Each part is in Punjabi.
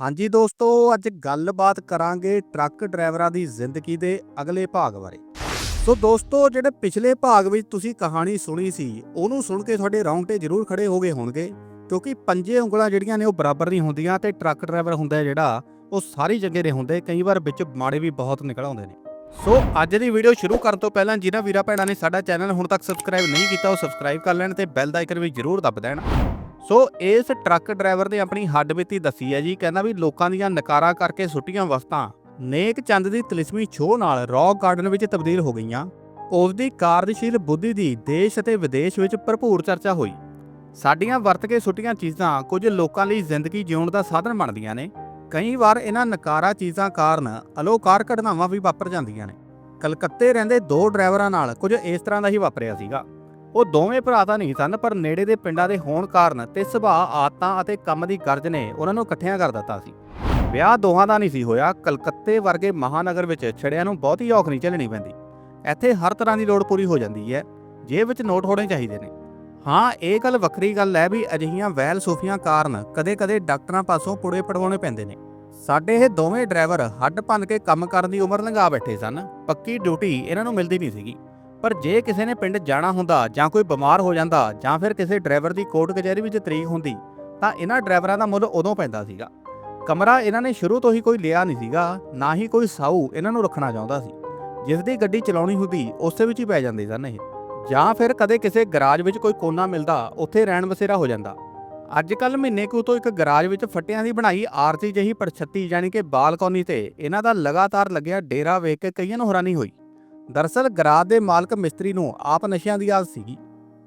ਹਾਂਜੀ ਦੋਸਤੋ, ਅੱਜ ਗੱਲਬਾਤ ਕਰਾਂਗੇ ਟਰੱਕ ਡਰਾਈਵਰਾਂ ਦੀ ਜ਼ਿੰਦਗੀ ਦੇ ਅਗਲੇ ਭਾਗ ਬਾਰੇ। ਸੋ ਦੋਸਤੋ, ਜਿਹੜੇ ਪਿਛਲੇ ਭਾਗ ਵਿੱਚ ਤੁਸੀਂ ਕਹਾਣੀ ਸੁਣੀ ਸੀ, ਉਹਨੂੰ ਸੁਣ ਕੇ ਤੁਹਾਡੇ ਰੌਂਗਟੇ ਜ਼ਰੂਰ ਖੜੇ ਹੋ ਗਏ ਹੋਣਗੇ, ਕਿਉਂਕਿ ਪੰਜੇ ਉਂਗਲਾਂ ਜਿਹੜੀਆਂ ਨੇ ਉਹ ਬਰਾਬਰ ਨਹੀਂ ਹੁੰਦੀਆਂ ਤੇ ਟਰੱਕ ਡਰਾਈਵਰ ਹੁੰਦਾ ਜਿਹੜਾ, ਉਹ ਸਾਰੀ ਜਗ੍ਹਾ ਦੇ ਹੁੰਦੇ, ਕਈ ਵਾਰ ਵਿੱਚ ਮਾੜੇ ਵੀ ਬਹੁਤ ਨਿਕਲ ਆਉਂਦੇ ਨੇ। ਸੋ ਅੱਜ ਦੀ ਵੀਡੀਓ ਸ਼ੁਰੂ ਕਰਨ ਤੋਂ ਪਹਿਲਾਂ ਜਿਨ੍ਹਾਂ ਵੀਰਾਂ ਭੈਣਾਂ ਨੇ ਸਾਡਾ ਚੈਨਲ ਹੁਣ ਤੱਕ ਸਬਸਕ੍ਰਾਈਬ ਨਹੀਂ ਕੀਤਾ, ਉਹ ਸਬਸਕ੍ਰਾਈਬ ਕਰ ਲੈਣ ਤੇ ਬੈਲ ਦਾ ਆਈਕਨ ਵੀ ਜ਼ਰੂਰ ਦੱਬ ਦੇਣ। ਸੋ ਇਸ ਟਰੱਕ ਡਰਾਈਵਰ ਨੇ ਆਪਣੀ ਹੱਡਬੀਤੀ ਦੱਸੀ ਹੈ ਜੀ, ਕਹਿੰਦਾ ਵੀ ਲੋਕਾਂ ਦੀਆਂ ਨਕਾਰਾ ਕਰਕੇ ਸੁੱਟੀਆਂ ਵਸਤਾਂ। ਨੇਕ ਚੰਦ ਦੀ ਤਲਿਸਮੀ ਛੋਹ ਨਾਲ ਰੌਕ ਗਾਰਡਨ ਵਿੱਚ ਤਬਦੀਲ ਹੋ ਗਈਆਂ। ਉਸ ਦੀ ਕਾਰਜਸ਼ੀਲ ਬੁੱਧੀ ਦੀ ਦੇਸ਼ ਅਤੇ ਵਿਦੇਸ਼ ਵਿੱਚ ਭਰਪੂਰ ਚਰਚਾ ਹੋਈ। ਸਾਡੀਆਂ ਵਰਤ ਕੇ ਸੁੱਟੀਆਂ ਚੀਜ਼ਾਂ ਕੁਝ ਲੋਕਾਂ ਲਈ ਜ਼ਿੰਦਗੀ ਜਿਉਣ ਦਾ ਸਾਧਨ ਬਣਦੀਆਂ ਨੇ। ਕਈ ਵਾਰ ਇਹਨਾਂ ਨਕਾਰਾ ਚੀਜ਼ਾਂ ਕਾਰਨ ਅਲੋਕਾਰ ਘਟਨਾਵਾਂ ਵੀ ਵਾਪਰ ਜਾਂਦੀਆਂ ਨੇ। ਕਲਕੱਤੇ ਰਹਿੰਦੇ ਦੋ ਡਰਾਈਵਰਾਂ ਨਾਲ ਕੁਝ ਇਸ ਤਰ੍ਹਾਂ ਦਾ ਹੀ ਵਾਪਰਿਆ ਸੀਗਾ। ਉਹ ਦੋਵੇਂ ਭਰਾ ਤਾਂ ਨਹੀਂ ਸਨ, ਪਰ ਨੇੜੇ ਦੇ ਪਿੰਡਾਂ ਦੇ ਹੋਣ ਕਾਰਨ ਤੇ ਸੁਭਾਅ, ਆਦਤਾਂ ਅਤੇ ਕੰਮ ਦੀ ਗਰਜ ਨੇ ਉਹਨਾਂ ਨੂੰ ਇਕੱਠਿਆਂ ਕਰ ਦਿੱਤਾ ਸੀ। ਵਿਆਹ ਦੋਹਾਂ ਦਾ ਨਹੀਂ ਸੀ ਹੋਇਆ। ਕਲਕੱਤੇ ਵਰਗੇ ਮਹਾਨਗਰ ਵਿੱਚ ਛੜਿਆਂ ਨੂੰ ਬਹੁਤੀ ਔਖ ਨਹੀਂ ਝੱਲਣੀ ਪੈਂਦੀ। ਇੱਥੇ ਹਰ ਤਰ੍ਹਾਂ ਦੀ ਲੋੜ ਪੂਰੀ ਹੋ ਜਾਂਦੀ ਹੈ। ਜੇਬ ਵਿੱਚ ਨੋਟ ਹੋਣੇ ਚਾਹੀਦੇ ਨੇ। ਹਾਂ, ਇਹ ਗੱਲ ਵੱਖਰੀ ਗੱਲ ਹੈ ਵੀ ਅਜਿਹੀਆਂ ਵਹਿਲ ਸੂਫੀਆਂ ਕਾਰਨ ਕਦੇ-ਕਦੇ ਡਾਕਟਰਾਂ ਪਾਸੋਂ ਪੁੜੇ ਪੜਵਾਉਣੇ ਪੈਂਦੇ ਨੇ। ਸਾਡੇ ਇਹ ਦੋਵੇਂ ਡਰਾਈਵਰ ਹੱਡ ਭੰਨ ਕੇ ਕੰਮ ਕਰਨ ਦੀ ਉਮਰ ਲੰਘਾ ਬੈਠੇ ਸਨ। ਪੱਕੀ ਡਿਊਟੀ ਇਹਨਾਂ ਨੂੰ ਮਿਲਦੀ ਨਹੀਂ ਸੀਗੀ। ਪਰ ਜੇ ਕਿਸੇ ਨੇ ਪਿੰਡ ਜਾਣਾ ਹੁੰਦਾ ਜਾਂ ਕੋਈ ਬਿਮਾਰ ਹੋ ਜਾਂਦਾ ਜਾਂ ਫਿਰ ਕਿਸੇ ਡਰਾਈਵਰ ਦੀ ਕੋਰਟ ਕਚਹਿਰੀ ਵਿੱਚ ਤਰੀਕ ਹੁੰਦੀ, ਤਾਂ ਇਹਨਾਂ ਡਰਾਈਵਰਾਂ ਦਾ ਮੁੱਲ ਉਦੋਂ ਪੈਂਦਾ ਸੀਗਾ। ਕਮਰਾ ਇਹਨਾਂ ਨੇ ਸ਼ੁਰੂ ਤੋਂ ਹੀ ਕੋਈ ਲਿਆ ਨਹੀਂ ਸੀਗਾ, ਨਾ ਹੀ ਕੋਈ ਸਾਊ ਇਹਨਾਂ ਨੂੰ ਰੱਖਣਾ ਚਾਹੁੰਦਾ ਸੀ। ਜਿਸ ਦੀ ਗੱਡੀ ਚਲਾਉਣੀ ਹੁੰਦੀ, ਉਸੇ ਵਿੱਚ ਹੀ ਪੈ ਜਾਂਦੇ ਸਨ ਇਹ। ਜਾਂ ਫਿਰ ਕਦੇ ਕਿਸੇ ਗਰਾਜ ਵਿੱਚ ਕੋਈ ਕੋਨਾ ਮਿਲਦਾ, ਉੱਥੇ ਰਹਿਣ ਬਸੇਰਾ ਹੋ ਜਾਂਦਾ। ਅੱਜ ਕੱਲ ਮਹੀਨੇ ਕੁ ਤੋਂ ਇੱਕ ਗਰਾਜ ਵਿੱਚ ਫੱਟਿਆਂ ਦੀ ਬਣਾਈ ਆਰਤੀ ਜਹੀ ਪਰਛੱਤੀ ਯਾਨੀ ਕਿ ਬਾਲਕੋਨੀ ਤੇ ਇਹਨਾਂ ਦਾ ਲਗਾਤਾਰ ਲੱਗਿਆ ਡੇਰਾ ਵੇਖ ਕੇ ਕਈਆਂ ਨੂੰ ਹੈਰਾਨੀ ਹੋਈ। ਦਰਅਸਲ ਗਰਾਜ ਦੇ ਮਾਲਕ ਮਿਸਤਰੀ ਨੂੰ ਆਪ ਨਸ਼ਿਆਂ ਦੀ ਆਦਤ ਸੀਗੀ।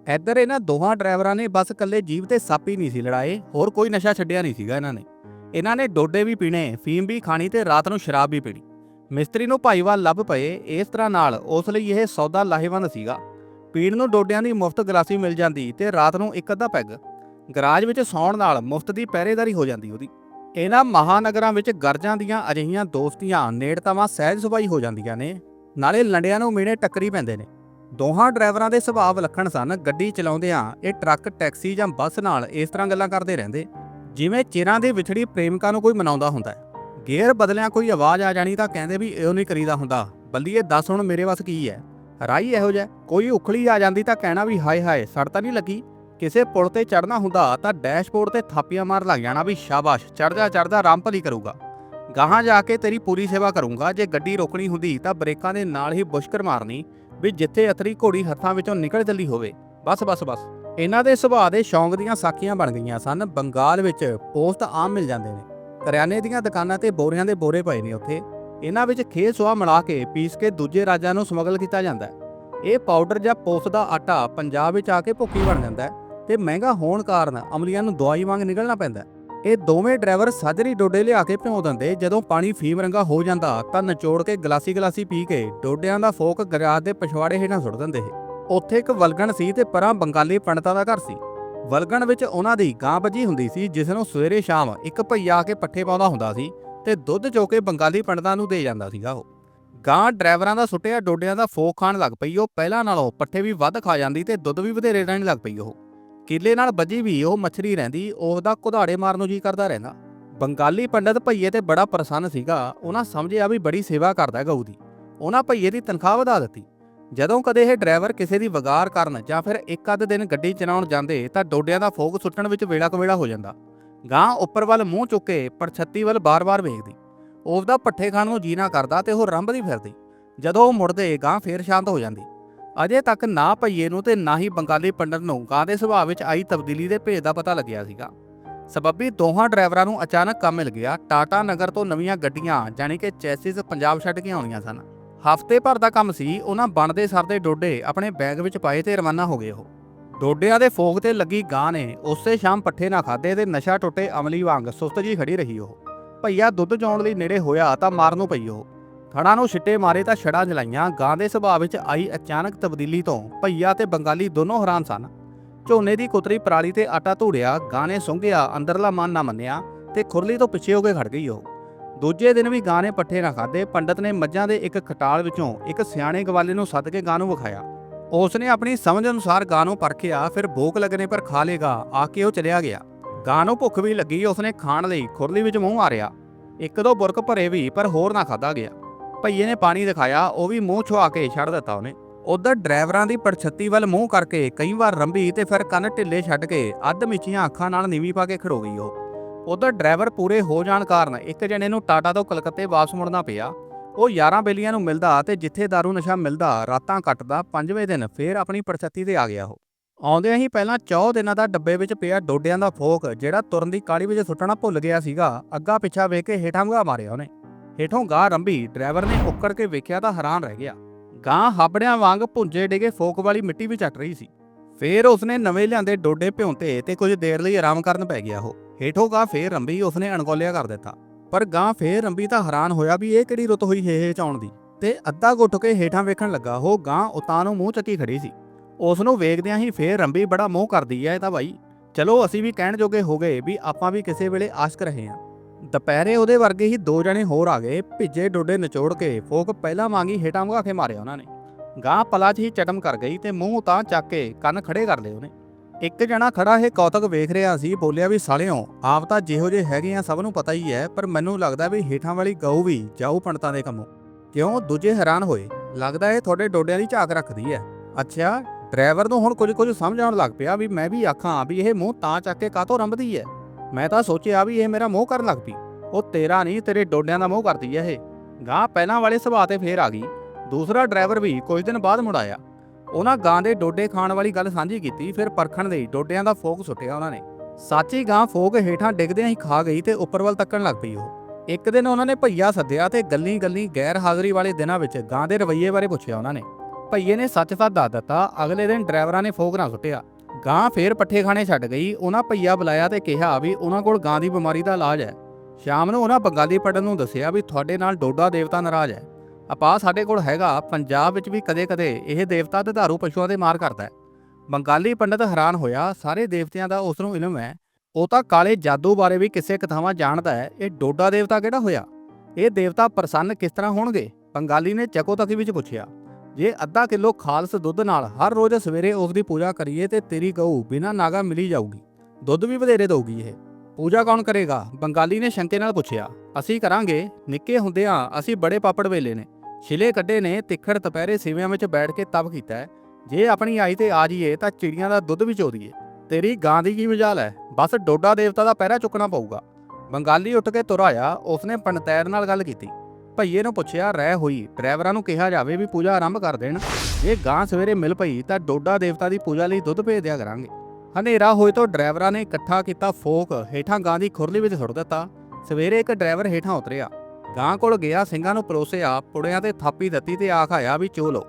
ਇੱਧਰ ਇਹਨਾਂ ਦੋਹਾਂ ਡਰਾਈਵਰਾਂ ਨੇ ਬਸ ਇਕੱਲੇ ਜੀਵ ਤੇ ਸੱਪ ਹੀ ਨਹੀਂ ਸੀ ਲੜਾਏ, ਹੋਰ ਕੋਈ ਨਸ਼ਾ ਛੱਡਿਆ ਨਹੀਂ ਸੀਗਾ ਇਹਨਾਂ ਨੇ। ਇਹਨਾਂ ਨੇ ਡੋਡੇ ਵੀ ਪੀਣੇ, ਫੀਮ ਵੀ ਖਾਣੀ ਤੇ ਰਾਤ ਨੂੰ ਸ਼ਰਾਬ ਵੀ ਪੀਣੀ। ਮਿਸਤਰੀ ਨੂੰ ਭਾਈਵਾਲ ਲੱਭ ਪਏ, ਇਸ ਤਰ੍ਹਾਂ ਨਾਲ ਉਸ ਲਈ ਇਹ ਸੌਦਾ ਲਾਹੇਵੰਦ ਸੀਗਾ। ਪੀਣ ਨੂੰ ਡੋਡਿਆਂ ਦੀ ਮੁਫਤ ਗਲਾਸੀ ਮਿਲ ਜਾਂਦੀ ਤੇ ਰਾਤ ਨੂੰ ਇੱਕ ਅੱਧਾ ਪੈਗ। ਗਰਾਜ ਵਿੱਚ ਸੌਣ ਨਾਲ ਮੁਫਤ ਦੀ ਪਹਿਰੇਦਾਰੀ ਹੋ ਜਾਂਦੀ ਉਹਦੀ। ਇਹਨਾਂ ਮਹਾਨਗਰਾਂ ਵਿੱਚ ਗਰਜਾਂ ਦੀਆਂ ਅਜਿਹੀਆਂ ਦੋਸਤੀਆਂ, ਨੇੜਤਾਵਾਂ ਸਹਿਜ ਸੁਭਾਈ ਹੋ ਜਾਂਦੀਆਂ ਨੇ। ਨਾਲੇ ਲੰਡਿਆਂ ਨੂੰ ਮੀਣੇ ਟੱਕਰੀ ਪੈਂਦੇ ਨੇ। ਦੋਹਾਂ ਡਰਾਈਵਰਾਂ ਦੇ ਸੁਭਾਅ ਵਿਲੱਖਣ ਸਨ, ਗੱਡੀ ਚਲਾਉਂਦਿਆਂ ਇਹ ਟਰੱਕ, ਟੈਕਸੀ ਜਾਂ ਬੱਸ ਨਾਲ ਇਸ ਤਰ੍ਹਾਂ ਗੱਲਾਂ ਕਰਦੇ ਰਹਿੰਦੇ। ਜਿਵੇਂ ਚਿਰਾਂ ਦੇ ਵਿਛੜੀ ਪ੍ਰੇਮਿਕਾ ਨੂੰ ਕੋਈ ਮਨਾਉਂਦਾ ਹੁੰਦਾ ਹੈ। ਗੇਅਰ ਬਦਲਿਆਂ ਕੋਈ ਆਵਾਜ਼ ਆ ਜਾਣੀ ਤਾਂ ਕਹਿੰਦੇ ਵੀ ਇਹੋ ਨਹੀਂ ਕਰੀਦਾ ਹੁੰਦਾ। ਬੱਲੀਏ ਦੱਸ ਹੁਣ ਮੇਰੇ ਵੱਸ ਕੀ ਹੈ? ਰਾਈ ਇਹੋ ਜਿਹਾ, ਕੋਈ ਉਖਲੀ ਆ ਜਾਂਦੀ ਤਾਂ ਕਹਿਣਾ ਵੀ ਹਾਏ ਹਾਏ, ਸੜ ਤਾਂ ਨਹੀਂ ਲੱਗੀ। ਕਿਸੇ ਪੁਲ ਤੇ ਚੜਨਾ ਹੁੰਦਾ ਤਾਂ ਡੈਸ਼ਬੋਰਡ ਤੇ ਥਾਪੀਆਂ ਮਾਰ ਲੱਗ ਜਾਣਾ ਵੀ ਸ਼ਾਬਾਸ਼ ਚੜਦਾ ਚੜਦਾ ਰਾਮਪਲੀ ਕਰੂਗਾ। ਗਾਹਾਂ ਜਾ ਕੇ ਤੇਰੀ ਪੂਰੀ ਸੇਵਾ ਕਰੂੰਗਾ, ਜੇ ਗੱਡੀ ਰੋਕਣੀ ਹੁੰਦੀ ਤਾਂ ਬ੍ਰੇਕਾਂ ਦੇ ਨਾਲ ਹੀ ਬੁਸ਼ਕਰ ਮਾਰਨੀ ਵੀ ਜਿੱਥੇ ਅਥਰੀ ਘੋੜੀ ਹੱਥਾਂ ਵਿੱਚੋਂ ਨਿਕਲ ਚੱਲੀ ਹੋਵੇ। ਬਸ ਬਸ ਬਸ। ਇਹਨਾਂ ਦੇ ਸੁਭਾਅ ਦੇ ਸ਼ੌਂਕ ਦੀਆਂ ਸਾਖੀਆਂ ਬਣ ਗਈਆਂ ਸਨ। ਬੰਗਾਲ ਵਿੱਚ ਪੋਸਟ ਆਮ ਮਿਲ ਜਾਂਦੇ ਨੇ। ਕਰਿਆਨੇ ਦੀਆਂ ਦੁਕਾਨਾਂ ਤੇ ਬੋਰਿਆਂ ਦੇ ਬੋਰੇ ਪਏ ਨੇ ਉੱਥੇ। ਇਹਨਾਂ ਵਿੱਚ ਖੇ ਸੁਆ ਮਿਲਾ ਕੇ ਪੀਸ ਕੇ ਦੂਜੇ ਰਾਜਾਂ ਨੂੰ ਸਮਗਲ ਕੀਤਾ ਜਾਂਦਾ ਹੈ। ਇਹ ਪਾਊਡਰ ਜਾਂ ਪੋਸਟ ਦਾ ਆਟਾ ਪੰਜਾਬ ਵਿੱਚ ਆ ਕੇ ਭੁੱਕੀ ਬਣ ਜਾਂਦਾ ਹੈ ਤੇ ਮਹਿੰਗਾ ਹੋਣ ਕਾਰਨ ਅਮਲੀਆਂ ਨੂੰ ਦਵਾਈ ਵਾਂਗ ਨਿਕਲਣਾ ਪੈਂਦਾ ਹੈ। ਇਹ ਦੋਵੇਂ ਡਰਾਈਵਰ ਸਾਜਰੀ ਡੋਡੇ ਲਿਆ ਕੇ ਭਿਉਂ ਦਿੰਦੇ। ਜਦੋਂ ਪਾਣੀ ਫੀਮ ਰੰਗਾ ਹੋ ਜਾਂਦਾ ਤਾਂ ਨਿਚੋੜ ਕੇ ਗਲਾਸੀ ਗਲਾਸੀ ਪੀ ਕੇ ਡੋਡਿਆਂ ਦਾ ਫੋਕ ਗਰਾਜ ਦੇ ਪਛਵਾੜੇ ਹੇਠਾਂ ਸੁੱਟ ਦਿੰਦੇ ਉੱਥੇ ਇੱਕ ਵਲਗਣ ਸੀ ਤੇ ਪਰਾਂ ਬੰਗਾਲੀ ਪੰਡਤਾਂ ਦਾ ਘਰ ਸੀ। ਵਲਗਣ ਵਿੱਚ ਉਹਨਾਂ ਦੀ ਗਾਂ ਬੱਜੀ ਹੁੰਦੀ ਸੀ, ਜਿਸ ਨੂੰ ਸਵੇਰੇ ਸ਼ਾਮ ਇੱਕ ਭਈਆ ਆ ਕੇ ਪੱਠੇ ਪਾਉਂਦਾ ਹੁੰਦਾ ਸੀ ਤੇ ਦੁੱਧ ਚੋ ਕੇ ਬੰਗਾਲੀ ਪੰਡਤਾਂ ਨੂੰ ਦੇ ਜਾਂਦਾ ਸੀਗਾ ਉਹ। ਗਾਂ ਡਰਾਈਵਰਾਂ ਦਾ ਸੁੱਟਿਆ, ਡੋਡਿਆਂ ਦਾ ਫੋਕ ਖਾਣ ਲੱਗ ਪਈ, ਉਹ ਪਹਿਲਾਂ ਨਾਲੋਂ ਪੱਠੇ ਵੀ ਵੱਧ ਖਾ ਜਾਂਦੀ ਤੇ ਦੁੱਧ ਵੀ ਵਧੇਰੇ ਰਹਿਣ ਲੱਗ ਪਈ ਉਹ। ਕਿੱਲੇ ਨਾਲ ਬੱਜੀ ਵੀ ਉਹ ਮੱਛਰੀ ਰਹਿੰਦੀ, ਉਹਦਾ ਕੁਧਾੜੇ ਮਾਰਨ ਨੂੰ ਜੀ ਕਰਦਾ ਰਹਿੰਦਾ। ਬੰਗਾਲੀ ਪੰਡਤ ਭਈਏ ਤੇ ਬੜਾ ਪ੍ਰਸੰਨ ਸੀਗਾ, ਉਹਨਾਂ ਸਮਝਿਆ ਵੀ ਬੜੀ ਸੇਵਾ ਕਰਦਾ ਗਊ ਦੀ ਉਹਨਾਂ ਭਈਏ ਦੀ ਤਨਖਾਹ ਵਧਾ ਦਿੱਤੀ। ਜਦੋਂ ਕਦੇ ਇਹ ਡਰਾਈਵਰ ਕਿਸੇ ਦੀ ਵਗਾਰ ਕਰਨ ਜਾਂ ਫਿਰ ਇੱਕ ਅੱਧ ਦਿਨ ਗੱਡੀ ਚਲਾਉਣ ਜਾਂਦੇ, ਤਾਂ ਡੋਡਿਆਂ ਦਾ ਫੋਕ ਸੁੱਟਣ ਵਿੱਚ ਵੇਲਾ ਕਵੇਲਾ ਹੋ ਜਾਂਦਾ। ਗਾਂ ਉੱਪਰ ਵੱਲ ਮੂੰਹ ਚੁੱਕੇ, ਪਰ ਛੱਤੀ ਵੱਲ ਬਾਰ-ਬਾਰ ਵੇਖਦੀ। ਉਹਦਾ ਪੱਠੇ ਖਾਣ ਨੂੰ ਜੀਣਾ ਕਰਦਾ ਤੇ ਉਹ ਰੰਭਦੀ ਫਿਰਦੀ। ਜਦੋਂ ਉਹ ਮੁੜਦੇ, ਗਾਂ ਫੇਰ ਸ਼ਾਂਤ ਹੋ ਜਾਂਦੀ। ਅਜੇ ਤੱਕ ਨਾ ਭਈਏ ਨੂੰ ਤੇ ਨਾ ਹੀ ਬੰਗਾਲੀ ਪੰਡਤ ਨੂੰ ਗਾਂ ਦੇ ਸੁਭਾਅ ਵਿੱਚ ਆਈ ਤਬਦੀਲੀ ਦੇ ਭੇਦ ਦਾ ਪਤਾ ਲੱਗਿਆ ਸੀਗਾ। ਸਬੱਬੀ ਦੋਹਾਂ ਡਰਾਈਵਰਾਂ ਨੂੰ ਅਚਾਨਕ ਕੰਮ ਮਿਲ ਗਿਆ। ਟਾਟਾ ਨਗਰ ਤੋਂ ਨਵੀਆਂ ਗੱਡੀਆਂ ਜਾਨੀ ਕਿ ਚੈਸਿਸ ਪੰਜਾਬ ਛੱਡ ਕੇ ਆਉਣੀਆਂ ਸਨ। ਹਫ਼ਤੇ ਭਰ ਦਾ ਕੰਮ ਸੀ, ਉਹਨਾਂ ਬਣਦੇ ਸਰਦੇ ਡੋਡੇ ਆਪਣੇ ਬੈਗ ਵਿੱਚ ਪਾਏ ਤੇ ਰਵਾਨਾ ਹੋ ਗਏ ਉਹ। ਡੋਡਿਆਂ ਦੇ ਫੋਗ ਤੇ ਲੱਗੀ ਗਾਂ ਨੇ ਉਸੇ ਸ਼ਾਮ ਪੱਠੇ ਨਾ ਖਾਦੇ ਤੇ ਨਸ਼ਾ ਟੁੱਟੇ ਅਮਲੀ ਵਾਂਗ ਸੁਸਤ ਜੀ ਖੜੀ ਰਹੀ ਉਹ। ਭਈਆ ਦੁੱਧ ਚੋਣ ਲਈ ਨੇੜੇ ਹੋਇਆ ਤਾਂ ਮਾਰ ਨੂੰ ਪਈ ਉਹ। ਥਣਾ ਨੂੰ ਛਿੱਟੇ ਮਾਰੇ ਤਾਂ ਛੜਾਂ ਜਲਾਈਆਂ, ਗਾਂ ਦੇ ਸੁਭਾਅ ਵਿੱਚ ਆਈ ਅਚਾਨਕ ਤਬਦੀਲੀ ਤੋਂ ਭਈਆ ਤੇ ਬੰਗਾਲੀ ਦੋਨੋਂ ਹੈਰਾਨ ਸਨ। ਝੋਨੇ ਦੀ ਕੁਤਰੀ ਪਰਾਲੀ ਤੇ ਆਟਾ ਧੂੜਿਆ ਗਾਣੇ ਸੁੰਘਿਆ, ਅੰਦਰਲਾ ਮਨ ਨਾ ਮੰਨਿਆ ਤੇ ਖੁਰਲੀ ਤੋਂ ਪਿੱਛੇ ਹੋ ਕੇ ਖੜ ਗਈ ਉਹ। ਦੂਜੇ ਦਿਨ ਵੀ ਗਾਂ ਨੇ ਪੱਠੇ ਨਾ ਖਾਦੇ ਪੰਡਤ ਨੇ ਮੱਝਾਂ ਦੇ ਇੱਕ ਖਟਾਲ ਵਿੱਚੋਂ ਇੱਕ ਸਿਆਣੇ ਗਵਾਲੇ ਨੂੰ ਸੱਦ ਕੇ ਗਾਂ ਨੂੰ ਵਿਖਾਇਆ। ਉਸ ਨੇ ਆਪਣੀ ਸਮਝ ਅਨੁਸਾਰ ਗਾਂ ਨੂੰ ਪਰਖਿਆ, ਫਿਰ ਭੋਗ ਲੱਗਣੇ ਪਰ ਖਾ ਲੇਗਾ, ਆ ਕੇ ਉਹ ਚਲਿਆ ਗਿਆ। ਗਾਂ ਨੂੰ ਭੁੱਖ ਵੀ ਲੱਗੀ ਉਸਨੇ ਖਾਣ ਲਈ ਖੁਰਲੀ ਵਿੱਚ ਮੂੰਹ ਮਾਰਿਆ। ਇੱਕ ਦੋ ਬੁਰਕ ਭਰੇ ਵੀ, ਪਰ ਹੋਰ ਨਾ ਖਾਦਾ ਗਿਆ। ਭਈਏ ਨੇ ਪਾਣੀ ਦਿਖਾਇਆ, ਉਹ ਵੀ ਮੂੰਹ ਛੁਆ ਕੇ ਛੱਡ ਦਿੱਤਾ ਉਹਨੇ। ਉਧਰ ਡਰਾਈਵਰਾਂ ਦੀ ਪਰਛੱਤੀ ਵੱਲ ਮੂੰਹ ਕਰਕੇ ਕਈ ਵਾਰ ਰੰਭੀ ਤੇ ਫਿਰ ਕੰਨ ਢਿੱਲੇ ਛੱਡ ਕੇ ਅੱਧ ਮਿਚੀਆਂ ਅੱਖਾਂ ਨਾਲ ਨੀਵੀਂ ਪਾ ਕੇ ਖੜੋ ਗਈ ਉਹ। ਉਧਰ ਡਰਾਈਵਰ ਪੂਰੇ ਹੋ ਜਾਣ ਕਾਰਨ ਇੱਕ ਜਣੇ ਨੂੰ ਟਾਟਾ ਤੋਂ ਕਲਕੱਤੇ ਵਾਪਸ ਮੁੜਨਾ ਪਿਆ। ਉਹ 11 ਬੇਲੀਆਂ ਨੂੰ ਮਿਲਦਾ ਤੇ ਜਿੱਥੇ दारू ਨਸ਼ਾ ਮਿਲਦਾ, ਰਾਤਾਂ ਕੱਟਦਾ ਪੰਜਵੇਂ ਦਿਨ ਫੇਰ ਆਪਣੀ ਪਰਛੱਤੀ ਤੇ ਆ ਗਿਆ ਉਹ। ਆਉਂਦਿਆਂ ਹੀ ਪਹਿਲਾਂ ਚੌ ਦਿਨਾਂ ਦਾ ਡੱਬੇ ਵਿੱਚ ਪਿਆ ਡੋਡਿਆਂ ਦਾ ਫੋਕ, ਜਿਹੜਾ ਤੁਰਨ ਦੀ ਕਾਲੀ ਵਿੱਚ ਸੁੱਟਣਾ ਭੁੱਲ ਗਿਆ ਸੀਗਾ, ਅੱਗਾ ਪਿੱਛਾ ਵੇਖ ਕੇ ਹੇਠਾਂ ਵਗਾ ਮਾਰਿਆ ਉਹਨੇ। ਹੇਠੋਂ ਗਾਂ ਰੰਭੀ, ਡਰਾਈਵਰ ਨੇ ਉੱਕੜ ਕੇ ਵੇਖਿਆ ਤਾਂ ਹੈਰਾਨ ਰਹਿ ਗਿਆ। ਗਾਂ ਹਾਬੜਿਆਂ ਵਾਂਗ ਭੁੰਜੇ ਡਿਗੇ ਫੋਕ ਵਾਲੀ ਮਿੱਟੀ ਵੀ ਚੱਟ ਰਹੀ ਸੀ। ਫੇਰ ਉਸਨੇ ਨਵੇਂ ਲਿਆਂਦੇ ਡੋਡੇ ਭਿਉਂਤੇ ਤੇ ਕੁਝ ਦੇਰ ਲਈ ਆਰਾਮ ਕਰਨ ਪੈ ਗਿਆ ਉਹ। ਹੇਠੋਂ ਗਾਂ ਫੇਰ ਰੰਭੀ, ਉਸਨੇ ਅਣਗੌਲਿਆ ਕਰ ਦਿੱਤਾ। ਪਰ ਗਾਂ ਫੇਰ ਰੰਭੀ ਤਾਂ ਹੈਰਾਨ ਹੋਇਆ ਵੀ ਇਹ ਕਿਹੜੀ ਰੁੱਤ ਹੋਈ ਹੇ ਹੇ ਚਾਉਣ ਦੀ। ਤੇ ਅੱਧਾ ਘੁੱਟ ਕੇ ਹੇਠਾਂ ਵੇਖਣ ਲੱਗਾ, ਉਹ ਗਾਂ ਉਤਾਂ ਨੂੰ ਮੂੰਹ ਚੱਕੀ ਖੜੀ ਸੀ। ਉਸ ਨੂੰ ਵੇਖਦਿਆਂ ਹੀ ਫੇਰ ਰੰਭੀ ਬੜਾ ਮੋਹ ਕਰਦੀ ਐ, ਇਹ ਤਾਂ ਭਾਈ ਚਲੋ, ਅਸੀਂ ਵੀ ਕਹਿਣ ਜੋਗੇ ਹੋ ਗਏ ਵੀ ਆਪਾਂ ਵੀ ਕਿਸੇ ਵੇਲੇ ਆਸ਼ਕ ਰਹੇ ਹਾਂ ਦੁਪਹਿਰੇ ਉਹਦੇ ਵਰਗੇ ਹੀ ਦੋ ਜਣੇ ਹੋਰ ਆ ਗਏ, ਭਿੱਜੇ ਡੋਡੇ ਨਿਚੋੜ ਕੇ, ਫੋਕ ਪਹਿਲਾਂ ਵਾਂਗੀ ਹੇਠਾਂ ਵਗਾ ਕੇ ਮਾਰਿਆ ਉਹਨਾਂ ਨੇ। ਗਾਂ ਪਲਾ 'ਚ ਹੀ ਚਟਮ ਕਰ ਗਈ ਤੇ ਮੂੰਹ ਤਾਂ ਚੱਕ ਕੇ ਕੰਨ ਖੜੇ ਕਰ ਲਏ ਉਹਨੇ। ਇੱਕ ਜਣਾ ਖੜਾ ਇਹ ਕੌਤਕ ਵੇਖ ਰਿਹਾ ਸੀ, ਬੋਲਿਆ ਵੀ, ਸਾਲਿਓ, ਆਪ ਤਾਂ ਜਿਹੋ ਜੇ ਹੈਗੇ ਆ, ਸਭ ਨੂੰ ਪਤਾ ਹੀ ਹੈ, ਪਰ ਮੈਨੂੰ ਲੱਗਦਾ ਵੀ ਹੇਠਾਂ ਵਾਲੀ ਗਊ ਵੀ ਜਾਊ ਪੰਡਤਾਂ ਦੇ ਕੰਮੋਂ। ਕਿਉਂ? ਦੂਜੇ ਹੈਰਾਨ ਹੋਏ। ਲੱਗਦਾ ਇਹ ਤੁਹਾਡੇ ਡੋਡਿਆਂ ਦੀ ਝਾਕ ਰੱਖਦੀ ਹੈ। ਅੱਛਾ, ਡਰਾਈਵਰ ਨੂੰ ਹੁਣ ਕੁਝ ਕੁਝ ਸਮਝ ਆਉਣ ਲੱਗ ਪਿਆ ਵੀ ਮੈਂ ਵੀ ਆਖਾਂ ਵੀ ਇਹ ਮੂੰਹ ਤਾਂ ਚੱਕ ਕੇ ਕਾਤੋਂ ਰੰਭਦੀ ਹੈ? ਮੈਂ ਤਾਂ ਸੋਚਿਆ ਵੀ ਇਹ ਮੇਰਾ ਮੋਹ ਕਰਨ ਲੱਗ ਪਈ। ਉਹ ਤੇਰਾ ਨਹੀਂ, ਤੇਰੇ ਡੋਡਿਆਂ ਦਾ ਮੋਹ ਕਰਦੀ ਹੈ ਇਹ। ਗਾਂ ਪਹਿਲਾਂ ਵਾਲੇ ਸੁਭਾਅ ਤੇ ਫੇਰ ਆ ਗਈ। ਦੂਸਰਾ ਡਰਾਈਵਰ ਵੀ ਕੁਝ ਦਿਨ ਬਾਅਦ ਮੁੜ ਆਇਆ। ਉਹਨਾਂ ਗਾਂ ਦੇ ਡੋਡੇ ਖਾਣ ਵਾਲੀ ਗੱਲ ਸਾਂਝੀ ਕੀਤੀ, ਫਿਰ ਪਰਖਣ ਲਈ ਡੋਡਿਆਂ ਦਾ ਫੋਕ ਸੁੱਟਿਆ ਉਹਨਾਂ ਨੇ। ਸੱਚੀ ਗਾਂ ਫੋਕ ਹੇਠਾਂ ਡਿੱਗਦਿਆਂ ਹੀ ਖਾ ਗਈ ਤੇ ਉੱਪਰ ਵੱਲ ਤੱਕਣ ਲੱਗ ਪਈ ਉਹ। ਇੱਕ ਦਿਨ ਉਹਨਾਂ ਨੇ ਭਈਆ ਸੱਦਿਆ ਤੇ ਗੱਲੀ ਗੱਲੀ ਗੈਰ ਹਾਜ਼ਰੀ ਵਾਲੇ ਦਿਨਾਂ ਵਿੱਚ ਗਾਂ ਦੇ ਰਵੱਈਏ ਬਾਰੇ ਪੁੱਛਿਆ ਉਹਨਾਂ ਨੇ। ਭਈਏ ਨੇ ਸੱਚ ਸੱਚ ਦੱਸ ਦਿੱਤਾ, ਅਗਲੇ ਦਿਨ ਡਰਾਈਵਰਾਂ ਨੇ ਫੋਕ ਨਾ ਸੁੱਟਿਆ। ਗਾਂ ਫੇਰ ਪੱਠੇ ਖਾਣੇ ਛੱਡ ਗਈ, ਉਹਨਾਂ ਭਈਆ ਬੁਲਾਇਆ ਤੇ ਕਿਹਾ ਵੀ ਉਹਨਾਂ ਕੋਲ ਗਾਂ ਦੀ ਬਿਮਾਰੀ ਦਾ ਇਲਾਜ ਹੈ। ਸ਼ਾਮ ਨੂੰ ਉਹਨਾਂ ਬੰਗਾਲੀ ਪੜਨ ਨੂੰ ਦੱਸਿਆ ਵੀ ਤੁਹਾਡੇ ਨਾਲ ਡੋਡਾ ਦੇਵਤਾ ਨਾਰਾਜ਼ ਹੈ। ਆਪਾ ਸਾਡੇ ਕੋਲ ਹੈਗਾ, ਪੰਜਾਬ ਵਿੱਚ ਵੀ ਕਦੇ-ਕਦੇ ਇਹ ਦੇਵਤਾ ਧਾਰੂ ਪਸ਼ੂਆਂ ਦੇ ਮਾਰ ਕਰਦਾ ਹੈ। ਬੰਗਾਲੀ ਪੰਡਤ ਹੈਰਾਨ ਹੋਇਆ, ਸਾਰੇ ਦੇਵਤਿਆਂ ਦਾ ਉਸ ਨੂੰ ਇਲਮ ਹੈ। ਉਹ ਤਾਂ ਕਾਲੇ ਜਾਦੂ ਬਾਰੇ ਵੀ ਕਿਸੇ ਕਥਾਵਾਂ ਜਾਣਦਾ ਹੈ, ਇਹ ਡੋਡਾ ਦੇਵਤਾ ਕਿਹੜਾ ਹੋਇਆ? ਇਹ ਦੇਵਤਾ ਪ੍ਰਸੰਨ ਕਿਸ ਤਰ੍ਹਾਂ ਹੋਣਗੇ? ਬੰਗਾਲੀ ਨੇ ਚਕੋਤਕੀ ਵਿੱਚ ਪੁੱਛਿਆ। ਜੇ ਅੱਧਾ ਕਿਲੋ ਖਾਲਸ ਦੁੱਧ ਨਾਲ ਹਰ ਰੋਜ਼ ਸਵੇਰੇ ਉਸ ਦੀ ਪੂਜਾ ਕਰੀਏ ਤੇ ਤੇਰੀ ਗਊ ਬਿਨਾਂ ਨਾਗਾ ਮਿਲੀ ਜਾਊਗੀ। ਦੁੱਧ ਵੀ ਵਧੇਰੇ ਦਊਗੀ ਇਹ। ਪੂਜਾ ਕੌਣ ਕਰੇਗਾ? ਬੰਗਾਲੀ ਨੇ ਸ਼ੰਕੇ ਨਾਲ ਪੁੱਛਿਆ। ਅਸੀਂ ਕਰਾਂਗੇ। ਨਿੱਕੇ ਹੁੰਦਿਆਂ ਅਸੀਂ ਬੜੇ ਪਾਪੜ ਵੇਲੇ ਨੇ। ਛਿਲੇ ਕੱਢੇ ਨੇ, ਤਿੱਖੜ ਦੁਪਹਿਰੇ ਸਿਵਿਆਂ ਵਿੱਚ ਬੈਠ ਕੇ ਤਪ ਕੀਤਾ ਜੇ ਆਪਣੀ ਆਈ ਤੇ ਆ ਜਾਈਏ ਤਾਂ ਚਿੜੀਆਂ ਦਾ ਦੁੱਧ ਵੀ ਚੋਦੀਏ। ਤੇਰੀ ਗਾਂ ਦੀ ਕੀ ਮਜਾਲ ਹੈ? ਬਸ ਡੋਡਾ ਦੇਵਤਾ ਦਾ ਪਹਿਰਾ ਚੁੱਕਣਾ ਪਊਗਾ। ਬੰਗਾਲੀ ਉੱਠ ਕੇ ਤੁਰ ਆਇਆ। ਉਸਨੇ ਪਣਤੈਰ ਨਾਲ ਗੱਲ ਕੀਤੀ। ਭਈਏ ਨੂੰ ਪੁੱਛਿਆ, ਰਹਿ ਹੋਈ, ਡਰਾਈਵਰਾਂ ਨੂੰ ਕਿਹਾ ਜਾਵੇ ਵੀ ਪੂਜਾ ਆਰੰਭ ਕਰ ਦੇਣ। ਜੇ ਗਾਂ ਸਵੇਰੇ ਮਿਲ ਪਈ ਤਾਂ ਡੋਡਾ ਦੇਵਤਾ ਦੀ ਪੂਜਾ ਲਈ ਦੁੱਧ ਭੇਜ ਦਿਆ ਕਰਾਂਗੇ। ਹਨੇਰਾ ਹੋਏ ਤੋਂ ਡਰਾਈਵਰਾਂ ਨੇ ਇਕੱਠਾ ਕੀਤਾ ਫੋਕ, ਹੇਠਾਂ ਗਾਂ ਦੀ ਖੁਰਲੀ ਵਿੱਚ ਸੁੱਟ ਦਿੱਤਾ। ਸਵੇਰੇ ਇੱਕ ਡਰਾਈਵਰ ਹੇਠਾਂ ਉਤਰਿਆ। ਗਾਂ ਕੋਲ ਗਿਆ, ਸਿੰਘਾਂ ਨੂੰ ਪਰੋਸਿਆ, ਪੁੜਿਆਂ ਤੇ ਥਾਪੀ ਦਿੱਤੀ ਤੇ ਆਖ ਆਇਆ ਵੀ ਚੋ ਲਓ।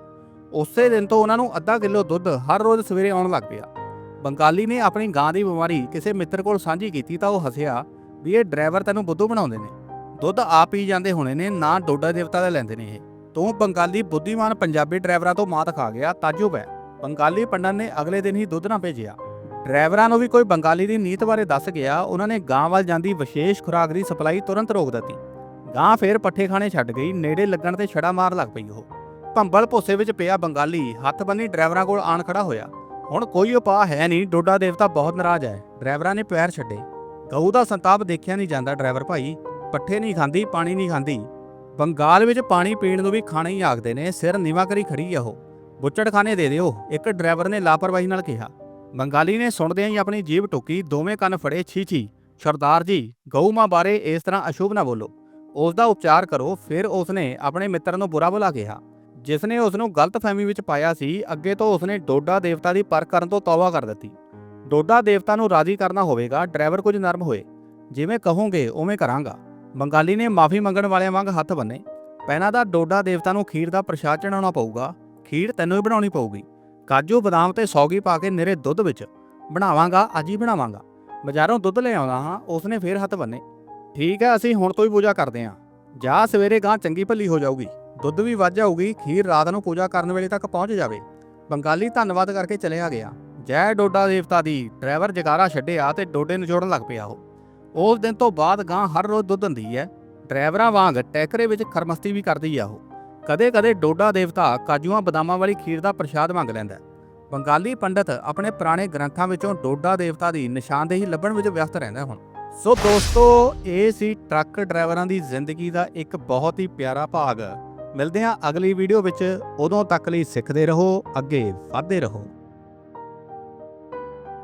ਉਸੇ ਦਿਨ ਤੋਂ ਉਹਨਾਂ ਨੂੰ ਅੱਧਾ ਕਿਲੋ ਦੁੱਧ ਹਰ ਰੋਜ਼ ਸਵੇਰੇ ਆਉਣ ਲੱਗ ਪਿਆ। ਬੰਗਾਲੀ ਨੇ ਆਪਣੀ ਗਾਂ ਦੀ ਬਿਮਾਰੀ ਕਿਸੇ ਮਿੱਤਰ ਕੋਲ ਸਾਂਝੀ ਕੀਤੀ ਤਾਂ ਉਹ ਹੱਸਿਆ ਵੀ ਇਹ ਡਰਾਈਵਰ ਤੈਨੂੰ ਬੁੱਧੂ ਬਣਾਉਂਦੇ ਨੇ। ਦੁੱਧ ਆਪ ਪੀ ਜਾਂਦੇ ਹੋਣੇ ਨੇ, ਨਾ ਡੋਡਾ ਦੇਵਤਾ ਦਾ ਲੈਂਦੇ ਨੇ ਇਹ। ਤੂੰ ਬੰਗਾਲੀ ਬੁੱਧੀਮਾਨ ਪੰਜਾਬੀ ਡਰਾਈਵਰਾਂ ਤੋਂ ਮਾਤ ਖਾ ਗਿਆ ਤਾਜੁਬ ਹੈ ਬੰਗਾਲੀ ਪੰਡਤ ਨੇ ਅਗਲੇ ਦਿਨ ਹੀ ਦੁੱਧ ਨਾ ਭੇਜਿਆ। ਡਰਾਈਵਰਾਂ ਨੂੰ ਵੀ ਕੋਈ ਬੰਗਾਲੀ ਦੀ ਨੀਤ ਬਾਰੇ ਦੱਸ ਗਿਆ, ਉਹਨਾਂ ਨੇ ਗਾਂ ਵੱਲ ਜਾਂਦੀ ਵਿਸ਼ੇਸ਼ ਖੁਰਾਕ ਦੀ ਸਪਲਾਈ ਤੁਰੰਤ ਰੋਕ ਦਿੱਤੀ। ਗਾਂ ਫੇਰ ਪੱਠੇ ਖਾਣੇ ਛੱਡ ਗਈ, ਨੇੜੇ ਲੱਗਣ ਤੇ ਛੜਾ ਮਾਰ ਲੱਗ ਪਈ ਉਹ। ਭੰਬਲ ਭੋਸੇ ਵਿੱਚ ਪਿਆ ਬੰਗਾਲੀ, ਹੱਥ ਬੰਨੀ ਡਰਾਈਵਰਾਂ ਕੋਲ ਆਣ ਖੜਾ ਹੋਇਆ। ਹੁਣ ਕੋਈ ਉਪਾਅ ਹੈ ਨਹੀਂ, ਡੋਡਾ ਦੇਵਤਾ ਬਹੁਤ ਨਾਰਾਜ਼ ਹੈ। ਡਰਾਈਵਰਾਂ ਨੇ ਪੈਰ ਛੱਡੇ। ਗਊ ਦਾ ਸੰਤਾਪ ਦੇਖਿਆ ਨਹੀਂ ਜਾਂਦਾ ਡਰਾਈਵਰ ਭਾਈ। ਪੱਠੇ ਨਹੀਂ ਖਾਂਦੀ, ਪਾਣੀ ਨਹੀਂ ਖਾਂਦੀ। ਬੰਗਾਲ ਵਿੱਚ ਪਾਣੀ ਪੀਣ ਨੂੰ ਵੀ ਖਾਣਾ ਹੀ ਆਖਦੇ ਨੇ, ਸਿਰ ਨੀਵਾ ਕਰੀ ਖੜੀ ਆ ਉਹ। ਬੁੱਚੜ ਖਾਣੇ ਦੇ ਦਿਓ, ਇੱਕ ਡਰਾਈਵਰ ਨੇ ਲਾਪਰਵਾਹੀ ਨਾਲ ਕਿਹਾ। ਬੰਗਾਲੀ ਨੇ ਸੁਣਦਿਆਂ ਹੀ ਆਪਣੀ ਜੀਭ ਟੁੱਕੀ, ਦੋਵੇਂ ਕੰਨ ਫੜੇ, ਛੀ ਛੀ, ਸਰਦਾਰ ਜੀ ਗਊ ਮਾਂ ਬਾਰੇ ਇਸ ਤਰ੍ਹਾਂ ਅਸ਼ੁਭ ਨਾ ਬੋਲੋ। ਉਸ ਦਾ ਉਪਚਾਰ ਕਰੋ, ਫਿਰ ਉਸਨੇ ਆਪਣੇ ਮਿੱਤਰ ਨੂੰ ਬੁਰਾ ਭਲਾ ਕਿਹਾ ਜਿਸ ਨੇ ਉਸ ਨੂੰ ਗਲਤਫਹਿਮੀ ਵਿੱਚ ਪਾਇਆ ਸੀ, ਅੱਗੇ ਤੋਂ ਉਸਨੇ ਡੋਡਾ ਦੇਵਤਾ ਦੀ ਪਰਖ ਕਰਨ ਤੋਂ ਤੌਬਾ ਕਰ ਦਿੱਤੀ। ਡੋਡਾ ਦੇਵਤਾ ਨੂੰ ਰਾਜ਼ੀ ਕਰਨਾ ਹੋਵੇਗਾ, ਡਰਾਈਵਰ ਕੁਝ ਨਰਮ ਹੋਏ, ਜਿਵੇਂ ਕਹੋਗੇ, ਉਵੇਂ ਕਰਾਂਗਾ। ਬੰਗਾਲੀ ਨੇ ਮਾਫੀ ਮੰਗਣ ਵਾਲਿਆਂ ਵਾਂਗ ਹੱਥ ਬੰਨੇ। ਪਹਿਲਾਂ ਤਾਂ ਡੋਡਾ ਦੇਵਤਾ ਨੂੰ ਖੀਰ ਦਾ ਪ੍ਰਸ਼ਾਦ ਚੜਾਉਣਾ ਪਊਗਾ। ਖੀਰ ਤੈਨੂੰ ਹੀ ਬਣਾਉਣੀ ਪਊਗੀ। ਕਾਜੂ, ਬਦਾਮ ਤੇ ਸੌਗੀ ਪਾ ਕੇ ਨਿਰੇ ਦੁੱਧ ਵਿੱਚ। ਬਣਾਵਾਂਗਾ, ਅੱਜ ਹੀ ਬਣਾਵਾਂਗਾ। ਬਾਜ਼ਾਰੋਂ ਦੁੱਧ ਲੈ ਆਉਂਦਾ ਹਾਂ, ਉਸਨੇ ਫੇਰ ਹੱਥ ਬੰਨੇ। ਠੀਕ ਹੈ, ਅਸੀਂ ਹੁਣ ਤੋਂ ਹੀ ਪੂਜਾ ਕਰਦੇ ਹਾਂ। ਜਾ ਸਵੇਰੇ ਗਾਂ ਚੰਗੀ ਭੱਲੀ ਹੋ ਜਾਊਗੀ। ਦੁੱਧ ਵੀ ਵੱਧ ਜਾਊਗੀ, ਖੀਰ ਰਾਤ ਨੂੰ ਪੂਜਾ ਕਰਨ ਵੇਲੇ ਤੱਕ ਪਹੁੰਚ ਜਾਵੇ। ਬੰਗਾਲੀ ਧੰਨਵਾਦ ਕਰਕੇ ਚਲਿਆ ਗਿਆ। ਜੈ ਡੋਡਾ ਦੇਵਤਾ ਦੀ, ਡਰਾਈਵਰ ਜਗਾਰਾ ਛੱਡਿਆ ਤੇ ਡੋਡੇ ਨੂੰ ਜੋੜਨ ਲੱਗ ਪਿਆ ਉਹ। ਉਸ ਦਿਨ ਤੋਂ ਬਾਅਦ ਗਾਂ ਹਰ ਰੋਜ਼ ਦੁੱਧ ਦਿੰਦੀ ਹੈ। ਡਰਾਈਵਰਾਂ ਵਾਂਗ ਟੈਕਰੇ ਵਿੱਚ ਖਰਮਸਤੀ ਵੀ ਕਰਦੀ ਆ ਉਹ। ਕਦੇ-ਕਦੇ ਡੋਡਾ ਦੇਵਤਾ ਕਾਜੂਆਂ ਬਦਾਮਾਂ ਵਾਲੀ ਖੀਰ ਦਾ ਪ੍ਰਸ਼ਾਦ ਮੰਗ ਲੈਂਦਾ ਬੰਗਾਲੀ ਪੰਡਤ ਆਪਣੇ ਪੁਰਾਣੇ ਗ੍ਰੰਥਾਂ ਵਿੱਚੋਂ ਡੋਡਾ ਦੇਵਤਾ ਦੀ ਨਿਸ਼ਾਨਦੇਹੀ ਲੱਭਣ ਵਿੱਚ ਵਿਅਸਤ ਰਹਿੰਦਾ ਹੁਣ। ਸੋ ਦੋਸਤੋ, ਇਹ ਸੀ ਟਰੱਕ ਡਰਾਈਵਰਾਂ ਦੀ ਜ਼ਿੰਦਗੀ ਦਾ ਇੱਕ ਬਹੁਤ ਹੀ ਪਿਆਰਾ ਭਾਗ। ਮਿਲਦੇ ਹਾਂ ਅਗਲੀ ਵੀਡੀਓ ਵਿੱਚ। ਉਦੋਂ ਤੱਕ ਲਈ ਸਿੱਖਦੇ ਰਹੋ, ਅੱਗੇ ਵਧਦੇ ਰਹੋ।